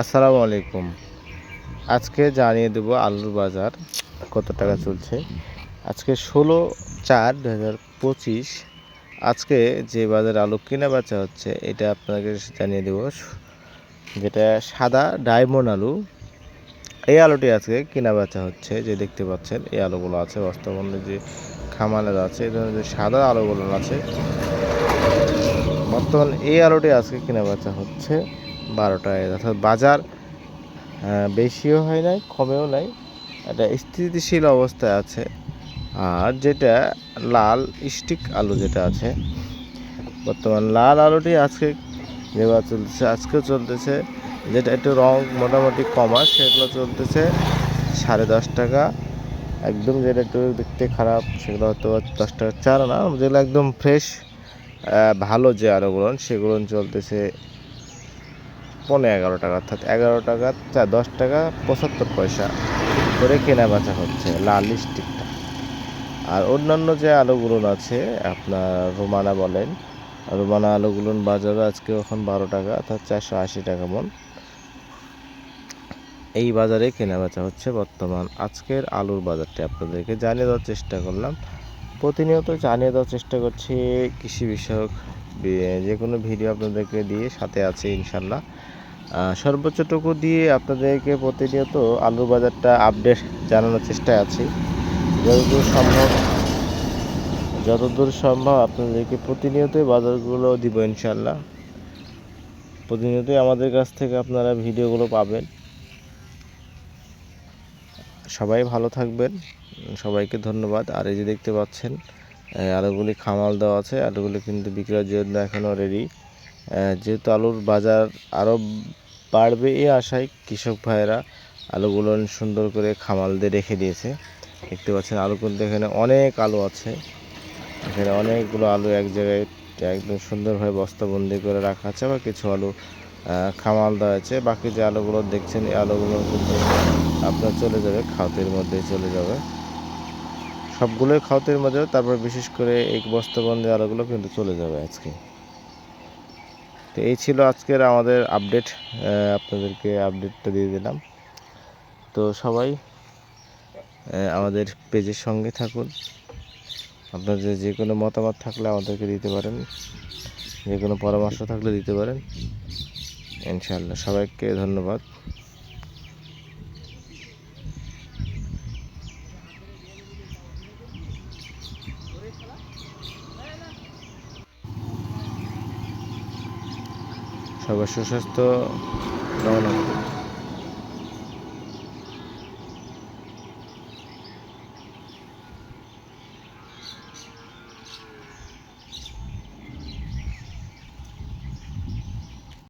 আসসালামু আলাইকুম। আজকে জানিয়ে দেবো আলুর বাজার কত টাকা চলছে। আজকে ষোলো চার দু হাজার পঁচিশ। আজকে যে বাজারে আলু কেনা বেচা হচ্ছে, এটা আপনাকে জানিয়ে দেবো। যেটা সাদা ডায়মন্ড আলু, এই আলুটি আজকে কেনা বেচা হচ্ছে, যে দেখতে পাচ্ছেন, এই আলুগুলো আছে বর্তমানে যে খামালের আছে, এই ধরনের যে সাদা আলুগুলো আছে। বর্তমানে এই আলুটি আজকে কেনা বেচা হচ্ছে। বারো টাকায় অর্থাৎ বাজার বেশিও হয় নাই, কমেও নাই। এটা স্থিতিশীল অবস্থায় আছে। আর যেটা লাল স্টিক আলু যেটা আছে, বর্তমান লাল আলুটি আজকে যেভাবে চলতেছে, আজকেও চলতেছে। যেটা একটু রং মোটামুটি কমা সেগুলো চলতেছে সাড়ে দশ টাকা। একদম যেটা একটু দেখতে খারাপ, সেগুলো হয়তো দশ টাকা। চার না যেগুলো একদম ফ্রেশ ভালো যে আলুগুলো সেগুলো চলতেছে পনেরো এগারো টাকা, অর্থাৎ এগারো টাকা, চা, দশ টাকা, পঁচাত্তর পয়সা করে কেনা বেচা হচ্ছে লাল স্টিকটা আর অন্যান্য যে আলুগুলো আছে, আপনার রোমানা বলেন, রোমানা আলুগুলো বাজারে আজকে এখন বারো টাকা, অর্থাৎ চারশো আশি টাকা মন। এই বাজারে কেনা বেচা হচ্ছে বর্তমান আজকের আলুর বাজারটি আপনাদেরকে জানিয়ে দেওয়ার চেষ্টা করলাম। প্রতিনিয়ত জানিয়ে দেওয়ার চেষ্টা করছি কৃষি বিষয়ক, যে কোনো ভিডিও আপনাদেরকে দিয়ে সাথে আছে ইনশাল্লাহ। সর্বোচ্চটুকু দিয়ে আপনাদেরকে প্রতিনিয়ত আলুর বাজারটা আপডেট জানানোর চেষ্টায় আছি। যতদূর সম্ভব যতদূর সম্ভব আপনাদেরকে প্রতিনিয়তই বাজারগুলো দিব ইনশাল্লাহ প্রতিনিয়তই আমাদের কাছ থেকে আপনারা ভিডিওগুলো পাবেন। সবাই ভালো থাকবেন। সবাইকে ধন্যবাদ। আর এই যে দেখতে পাচ্ছেন আলুগুলি খামাল দেওয়া আছে। আলুগুলি কিন্তু বিক্রয়ের জন্য এখনও রেডি যেহেতু আলুর বাজার আরও বাড়বে এই আশায় কৃষক ভাইয়েরা আলুগুলো সুন্দর করে খামাল দিয়ে রেখে দিয়েছে। দেখতে পাচ্ছেন আলু কিন্তু এখানে অনেক আলু আছে। এখানে অনেকগুলো আলু এক জায়গায় একদম সুন্দরভাবে বস্তাবন্দি করে রাখা আছে আবার কিছু আলু খামাল দেওয়া আছে। বাকি যে আলুগুলো দেখছেন, এই আলুগুলো কিন্তু আপনার চলে যাবে, খাওয়াতের মধ্যে চলে যাবে। সবগুলোই খাওয়াতের মধ্যে তারপর বিশেষ করে এই বস্তাবন্দি আলুগুলো কিন্তু চলে যাবে আজকে। তো এই ছিল আজকের আমাদের আপডেট আপনাদেরকে আপডেটটা দিয়ে দিলাম। তো সবাই আমাদের পেজের সঙ্গে থাকুন। আপনাদের যে কোনো মতামত থাকলে আমাদেরকে দিতে পারেন। যে কোনো পরামর্শ থাকলে দিতে পারেন। ইনশাআল্লাহ। সবাইকে ধন্যবাদ। সবার সুস্বাস্থ্য কামনা করি